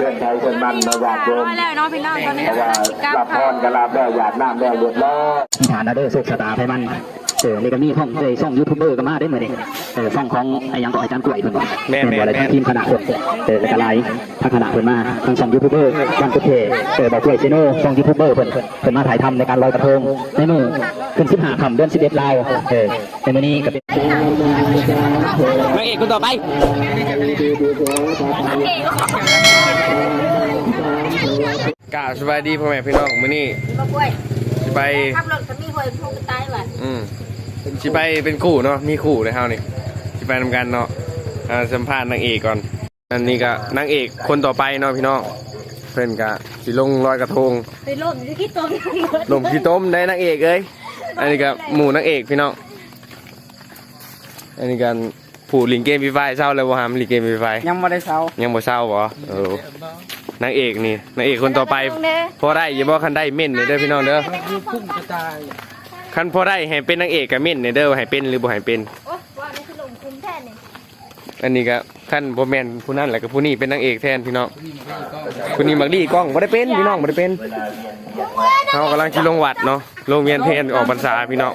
เรื่องใจคนมันมาอยากโยมร้อยแล้วเนาะพี่น้องตอนนี้เพราะว่าเก้าลาพค่ะรกับลาบแล้วอยากน้ำแล้วเดือดร้อนที่ฐานเด้อสุขสตาร์ไพมัน เออนี่ก็มีห้องเออช่องยูทูบเบอร์ก็มาได้เหมือนนี่เออช่องของไอ้ยังต่ออาจารย์กล้วยเพิ่นบอกแม่นนบ่อะไรแม่นทั้งทีมคณะคนเออแล้วก็ไลฟ์ทั้งคณะเพิ่นมาทั้งช่องยูทูบเบอร์วันกุเทเออบอกกล้วยเซโน่ช่องยูทูบเบอร์เพิ่นเพิ่นมาถ่ายทำในการลอยกระทงในมือขึ้น15ค่ำเดือน11ลาวเออในมื้อนี้ก็เป็นนางเอกคนต่อไปกล่าวสบายดีพ่อแม่พี่น้องมื้อนี้บ่กล้วยสิไปขับรถก็มีหวยพูกตายว่ะอืม สิไปเป็นคู่เนาะมีคู่เลยเฮานี่สิไปนำกันเนาะอ่าสัมภาษณ์นางเอกก่อน อันนี้ก็นางเอกคนต่อไปเนาะพี่น้องเพิ่นก็สิลงลอยกระทงไปล่มอยู่ที่ต้นลมพี่ต้มได้นางเอกเอ้ยอันนี้ก็หมู่นางเอกพี่น้องอันนี้กันผู้ลิงเกมฟรีไฟเศร้าเลยบ่หามลิงเกมฟรีไฟยังไม่ได้เซายังบ่เศร้าบ่เออนางเอกนี่นางเอกคนต่อไปพอได้อย่าบอกคันได้เม่นเด้อพี่น้องเด้อคือพุ่งกระจาย คันพอได้ให้เป็นนางเอกกับเม่นเด้อให้เป็นหรือบ่ให้เป็น โอ้ว่านี่คือลงคุมแท้นี่อันนี้ก็คันบ่แม่นผู้นั้นแหละก็ผู้นี้เป็นนางเอกแทนพี่น้องผู้นี้มักดีกล้องบ่ได้เป็นพี่น้องบ่ได้เป็นเฮากำลังสิลงวัดเนาะลงเวียนเทนออกพรรษาพี่น้อง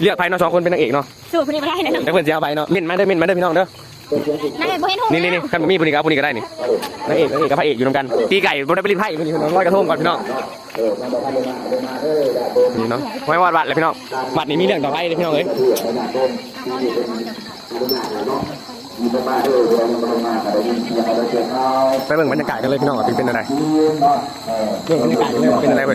เลือกไผเนาะสองคนเป็นนางเอกเนาะสู้พี่นี่ไม่ได้เลยแล้วเพิ่นสิเอาไปเนาะเม่นมาเด้อเม่นมาเด้อพี่น้องเด้อ นายบ่เห็นหูนี่นี่นี่คันบ่มีผู้นี้ก็เอาผู้นี้ก็ได้นี่นางเอกนางเอกกับพระเอกอยู่นํกันตีไก่บ่ได้ไปลิ้นไผ่ผู้นี้พี่น้องลอยกระทงก่อนพี่น้องนี่เนาะไว้วัดวัดเลยพี่น้องวัดนี้มีเรื่องต่อไปเลยพี่น้องเอ้ยไปเบิ่งบรรยากาศกันเลยพี่น้องว่าเป็นอะไรเรื่องบรรยากาศกันเลยว่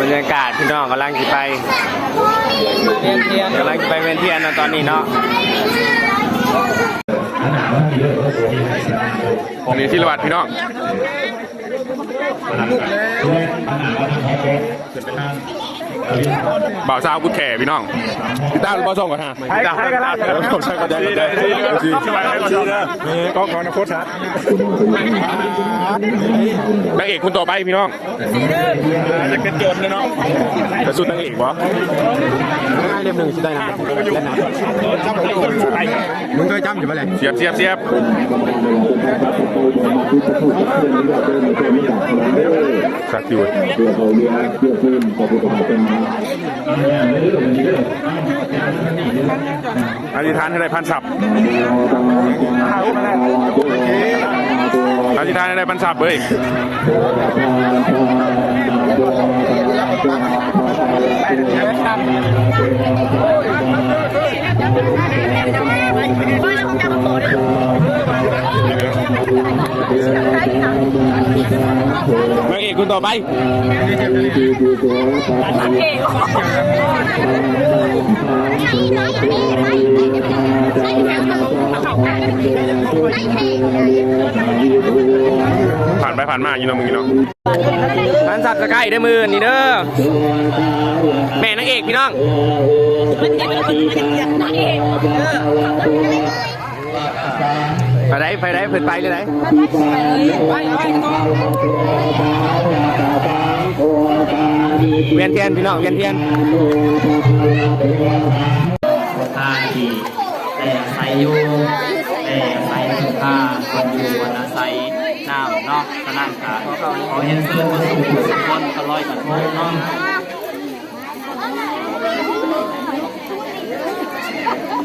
บรรยากาศพี่น้องกำลังจะไปเทียนเทียนกำลังจะไปเวียนเทียนนะตอนนี้เนาะนี่ที่ระวัดพี่น้อง บ่าวสาวกุดแข่พี่น้องพี่ต้าหรือบ่าวส่งก่อนฮะพี่ต้าพี่ต้าใช่ก็ได้ก็ได้ก็ขอนะโค้ชฮะนางเอกคนต่อไปพี่น้องจะเป็นโจรเลยเนาะจะสุดนางเอกวะเล่มหนึ่งสิได้นะเล่มหนึ่งมึงเคยจำอยู่ปะเลยเสียบเสียบเสียบสักอยู่อธิษฐานให้ได้พันศัพท์อธิษฐานให้ได้พันศัพท์เว้ย นางเอกคนต่อไปผ่านไปผ่านมาอยู่เนาะมึงอยู่เนาะพันสับสกายได้มือนี่เด้อแม่นางเอกพี่น้อง ไปไหนไปไหนเพิ่นไปเลยไหนเวียนเทียนพี่น้องเวียนเทียนทานที่แต่ใส่อยู่แต่ใส่ถุงผ้าคนอยู่วันละใส่น้ำนาะกระนั่งขาขอเห็นเพื่อมาสู่สุขคนก็ลอยกระทงเนาะ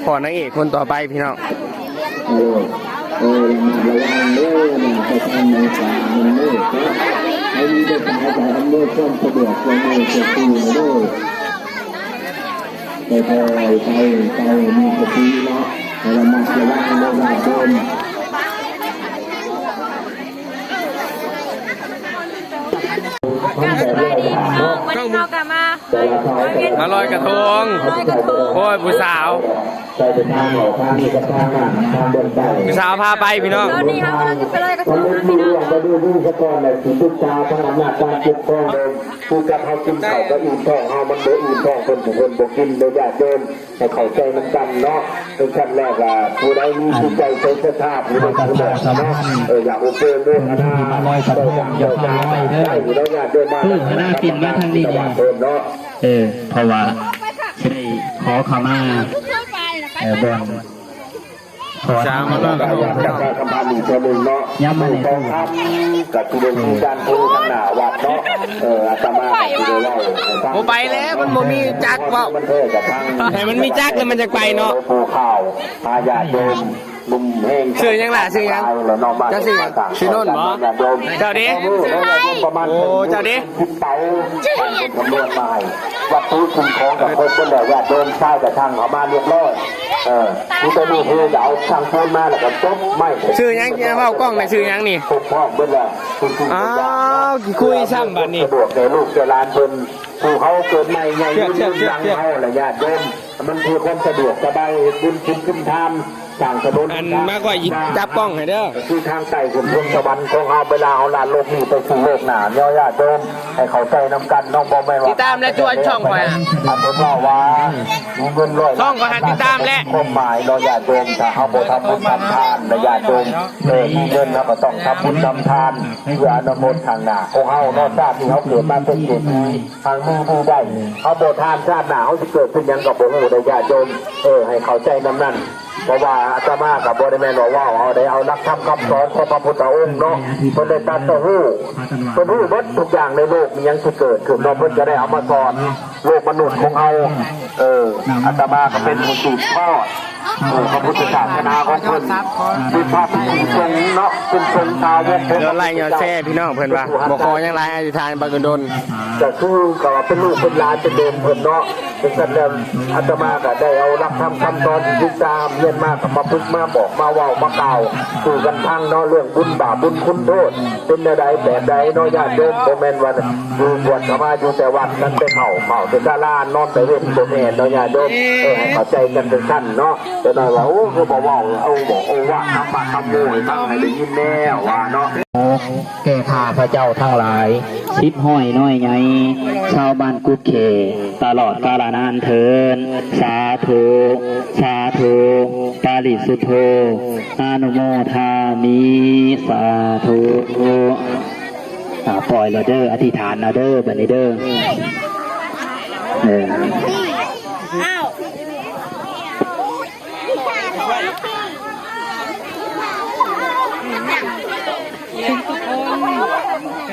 ขอนางเอกคนต่อไปพี่น้อง เออระวังเด้อนะไปทำในสามันเด้อครับให้มีเด็กชายใจอำนวยความสะดวกความง่ายสะดวกเด้อไปคอไปไปมีสติเนาะระมัดระวังเล่าโดนสบายดีพี่น้องวันนี้ เรากลับมาเวียนมาลอยกระทงโอ้ยผู้สาวใส่เป็นทางหล่อทางนี้กับทางอะทางเดินไปผู้สาวพาไปพี่น้องตอนนี้เขากำลังจะไปลอยกระทมันงไม่นะมีพี่น้องเรื่องมาดูดูสะก่อนเลยสิพุทธาทางอำนาจการปกครองเดิมผู้กับเขากินเขาก็อิ่มท้องเฮามันเดืออิ่มท้องคนผู้คนบ่กินโดยญาติเดิมให้เข้าใจมันกันเนาะเป็นขั้นแรกอะผู้ใดมีจิตใจใส่สภาพผู้ใดทำแบบเนาะเอออยากอุปเปนด้วยนะอยู่แล้วญาติเดิมมาเนาะเออเพราะว่าสิได้ขอขมาเออบนขอสามขมาลอยกระทงจากการคำพาหนึ่งตัวหนึ่งเนาะต้องทำกับทุเรศการพูดข้างหน้าวัดเนาะเอออาตมากับทุเรศเล่าโมไปแล้วมันโมมีจักเปล่ามันเท่กับทางให้มันมีจักแล้วมันจะไปเนาะปูข่าวพายาโยม มุมแห้งชื่อยังล่ะชื่อยังแล้วนอกบ้านเจ้าชื่อยังชื่อโน่นเหรอเจ้าดิประมาณโอ้เจ้าดิสิบเต๋าจำนวนมาให้วัดตู้คุณของกับคนเป็นแบบว่าโดนใช้กับทางเขามาเรียบร้อยเออคุณจะดูเธอจะเอาทางพูนมาแล้วก็จบไม่ชื่อยังแกเว้ากล้องในะชื่อยังนี่ปกป้องเบิ่นละคุณคุณอ้าวคุยซ้ำบัดนี้สะดวกแก่ลูกแก่หลานเพิ่นผู้เขาเกิดใหม่ใหญ่เชื่ยือนเชื่อยืนเชื่อยังเขาละญาติโยมมันคือความสะดวกสบายบุญคุณขึ้นทา นสั่งถนนอันมากกว่าหยิบจับกล้องให้เด้อคือทางไต่ขุนพลสวรรค์ของเฮาเวลาเฮาลานโลกนี้ไปสู่โลกหนาเนาะญาติโยมให้เขาใจน้ำกันน้องบ่แม่นว่าติดตามและชวนช่องข่อยอะอันเป็นว่าว่ามีเงินร้อยช่องก็ให้ติดตามและความหมายเนาะญาติโยมถ้าเฮาบ่ทำบุญทำทานนะญาติโยมเออมีเงินเราก็ต้องทำบุญทำทานเพื่ออนุโมททางหน้าของเฮาเนาะชาติที่เฮาเกิดมาเป็นเศรษฐีทางมือผู้ได้เฮาบ่ทานชาติหน้าเฮาสิเกิดเป็นหยังก็บ่ฮู้ได้ญาติโยมเออให้เข้าใจนำนั้น เพราะว่าอาตมากับบริแมนบอกว่าเอาได้เอานักธรรมคำสอนของพระพุทธองค์เนาะเพิ่นได้ตัดเหู้เพิ่นรู้หมดทุกอย่างในโลกมียังสิเกิดขึ้นเราเพื่อจะได้เอามาสอน โลกมนุษย์ของเฮาเอออาตมาก็เป็นผู้สืบทอดเออพระพุทธศาสนาของเพิ่นเป็นพระผู้ทรงเนาะเป็นทรงชาวกของเดี๋ยวไล่เงาแช่พี่น้องเพิ่นว่าบ่ขอยังไลอธิษฐานบักดนก็คือก็เป็นลูกเป็นหลานเป็นเดิมเพิ่นเนาะเป็นสันแล้วอาตมาก็ได้เอารับทำคำสอนที่ศึกษาเรียนมาก็มาพึกมาบอกมาเว้ามากล่าวสู่กันทางเนาะเรื่องบุญบาปบุญคุณโทษ เป็นใดแบบใดเนาะญาติโยมบ่แม่นว่าอยู่บวชเข้ามาอยู่แต่วัดนั้นเป็นเฮาเมาเป็นดารานอนไปเว้นบ่แม่นเนาะญาติโยมเออให้เข้าใจกันเป็นขั้นเนาะแต่น้อยว่าโอ้คือบ่เว้าเอาบอกโอ้ว่าทำมาทำโมให้ฟังให้ได้ยินแน่ว่าเนาะแก่ข้าพระเจ้าทั้งหลายชิดห้อยน้อยไงชาวบ้านกุดเข ตลอดกาลนานเทิน สาธุสาธุปาลิสุโธอนุโมทามิสาธุอ่าปล่อยและเด้ออธิษฐานนะเด้อบันนี้เด้อ เอออ้าว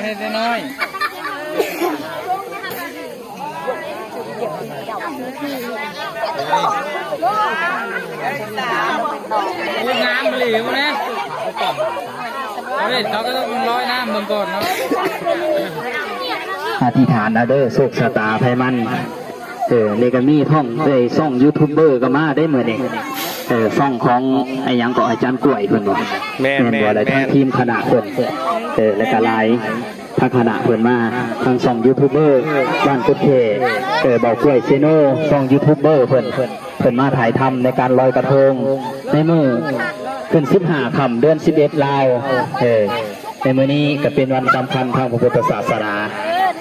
เฮ็ดน้อยโอ้งามเหลวนะเฮ้ยเราก็ต้องร้อยน้ำมืองก่อนเนาะอธิษฐานนะเด้อโชคชะตาไพมัน เออนี่ก็มีท่องเอ้ยซ่องยูทูบเบอร์ก็มาได้เหมือนนี่เออซ่องของไอ้หยังก็อาจารย์กล้วยเพิ่นบอกแม่นบ่อะไรแม่นทั้งทีมคณะเพิ่นเออและก็หลายทางคณะเพิ่นมาทางซ่องยูทูบเบอร์บ้านกุดเทเออเบากล้วยเซโนซ่องยูทูบเบอร์เพิ่นเพิ่นมาถ่ายทำในการลอยกระทงในมือขึ้น15ค่ำเดือน11ลาวเออในมื้อนี้ก็เป็นวันสำคัญทางพระพุทธศาสนา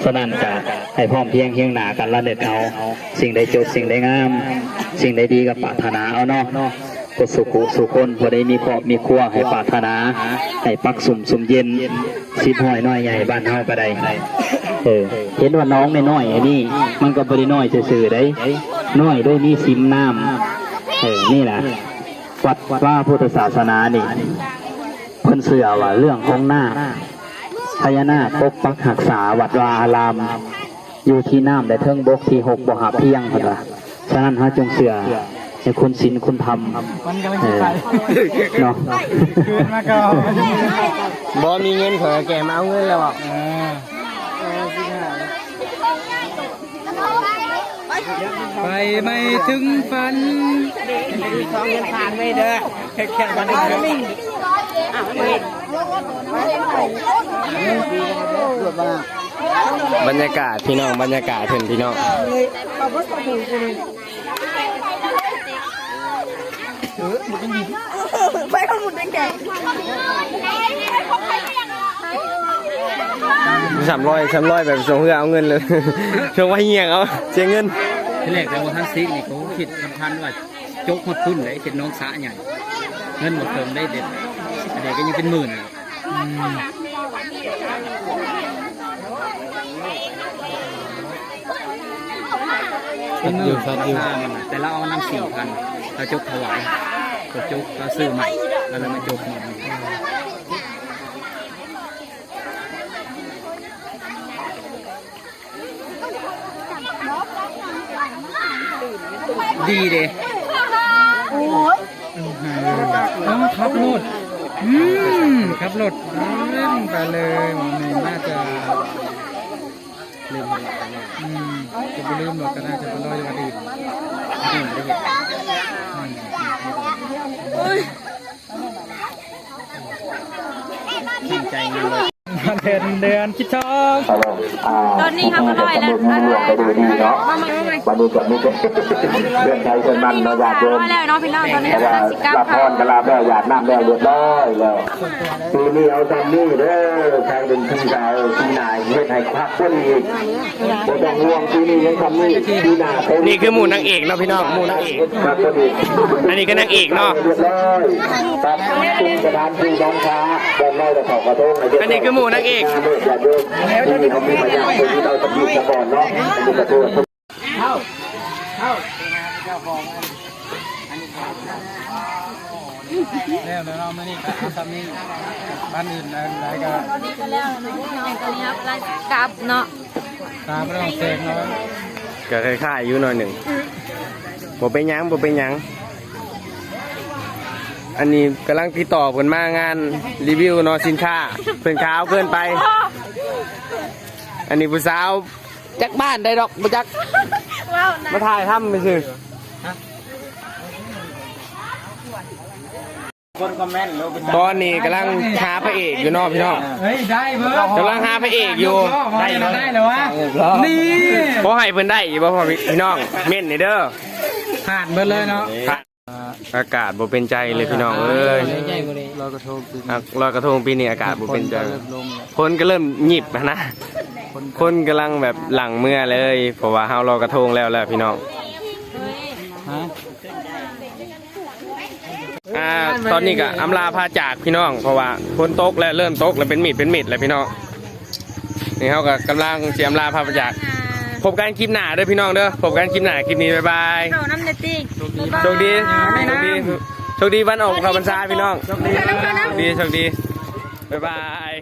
ฉะนั้นก็ให้พร้อมเพียงเคียงหนากันละเด็ดเอาสิ่งใดจดสิ่งใดงาม สิ่งใดดีกับปรารถนาเอาเนาะก็สุขุสุคนพอได้มีครอบมีครัวให้ปรารถนาให้ปักสุ่มสุ่มเย็นสิบห้อยน้อยใหญ่บ้านเฮาก็ได้เออเห็นว่าน้องน้อยไอ้นี่ มันก็บริน้อยซื่อๆได้น้อยด้วยมีสิมน้ำเออนี่แหละวัดว่าพุทธศาสนานี่เพิ่นเสื่อว่าเรื่องของหน้า พญานาคปกปักหักษาวัดวาอาราม อยู่ที่น้ำและเทิงบกที่หกบหาเพียงพนละฉะนั้นฮะจงเสือในคุณศีลคุณธรรมมันก็ไม่เอใช่อไปเนาะบ่มีเงินเผอแกมาเอาเงินแล้วอะไปไม่ถึงฝันสองเงินผ่านไม่เด้อแค่แค่วันนี้อ้าวเห็นเบรรยากาศพี่น้องบรรยากาศเห็นพี่น้องไปข้างหมุนได้แก่สามร้อยสามร้อยแบบส่งเพื่อเอาเงินเลยช่วงว่าเฮียงเอาเสียเงินที่แรกแต่ว่าท่านซิกนี่เขาคิดสำคัญว่าจกหดขึ้นเลยเป็นน้องสาใหญ่เงินหมดเติมได้เด็ดแต่ก็ยังเป็นหมื่นเลย เป็นหมื่นค่ามันน่ะแต่เราเอาน้ำสี่พันเราจกถวายเราจกเราซื้อใหม่แล้วเรามาจกใหม่ดีเด้ต้องขับรถอืมขับรถเล่นไปเลยหมอหนึ่งน่าจะ ลืมหมดแล้วอืมจะไปลืมหรอกก็น่าจะไปรออยู่วันอื่นอืมได้เห็นชื่นใจเงิน เลยเดือนเดือนคิดทองเอาลงอ่าตอนนี้ครับอร่อยแล้วมีเรื่องไปดูดีเนาะวันนี้จะมีเรื่องใครเชิญมันเราอยากอเดินร่อยแล้วเนาะพี่น้องตอนนี้เพราะว่าสิกับลาพเขารกลาแม่อยากน้ำแม่เรียบร้อยแล้วปีนี้เอาจำนี่เด้อใครเป็นพี่ชายพี่นายเฮ็ดให้ควักคนอีกบ่ต้องห่วงปีนี้ยังทำนี่ปีหน้าเต็มนี่คือหมู่นางเอกเนาะพี่น้องหมู่นางเอกควักคนอีกอันนี้ก็นางเอกเนาะเรียบร้อยครับคุณกระดานที่น้องค้าเดินน้อยแต่ขอกระทงอันนี้คือหมู่นางเอกอย่าโยมที่นี่เขามีพยานคนที่เราจะมีก่อนเนาะเป็นกระทงแล้วแล้วเราไม่นี่ก็เอาทำนี่บ้านอื่นอะไรก็ตอนนี้ก็แล้วนะตอนนี้ครับไล่สิกับเนาะตามไม่องเซงเนาะก็คล้ายๆอยู่หน่อยหนึ่งบ่เป็นหยังบ่เป็นหยัง อันนี้กำลังติดต่อเพิ่นมางานรีวิวเนาะสินค้าเพิ่นขาวเพิ่นไป อันนี้ผู้สาวจักบ้านได้ดอกบ่จักว้าวนะมาถ่ายทำไปซื่อคนคอมเมนต์รู้เป็นตอนนี้กำลังหาพระเอกอยู่เนอกพี่น้องเฮ้ยได้เบอร์กำลังหาพระเอกอยู่ได้ได้เลยวะนี่บ่ให้เพิ่นได้อีกบ่พ่อพี่น้องเม่นนี่เด้อผ่านเบอร์เลยเนาะ อากาศบ่เป็นใจเลยพี่น้องเอ้ยใหญ่กว่านี้ลอยกระทงคืออะลอยกระทงปีนี้อากาศบ่เป็นใจเริ่มลงแล้วคนก็เริ่มหยิบนะนะคนกำลังแบบหลังเมื่อเลยเพราะว่าเฮาลอยกระทงแล้วแหละพี่น้องฮะอ่าตอนนี้ก็อำลาพาจากพี่น้อง เพราะว่าฝนตกแล้วเริ่มตกแล้วเป็นมิดเป็นมิดแล้วพี่น้องนี่เฮาก็กำลังเสียอำลาพาจาก พบกันคลิปหน้าเด้อพี่น้องเด้อพบกันคลิปหน้าคลิปนี้บ๊ายบายเข้าน้ำเนตตี้โชคดีโชคดีโชคดีวันออกพรรษาพี่น้องโชคดีโชคดีโชคดีบ๊ายบาย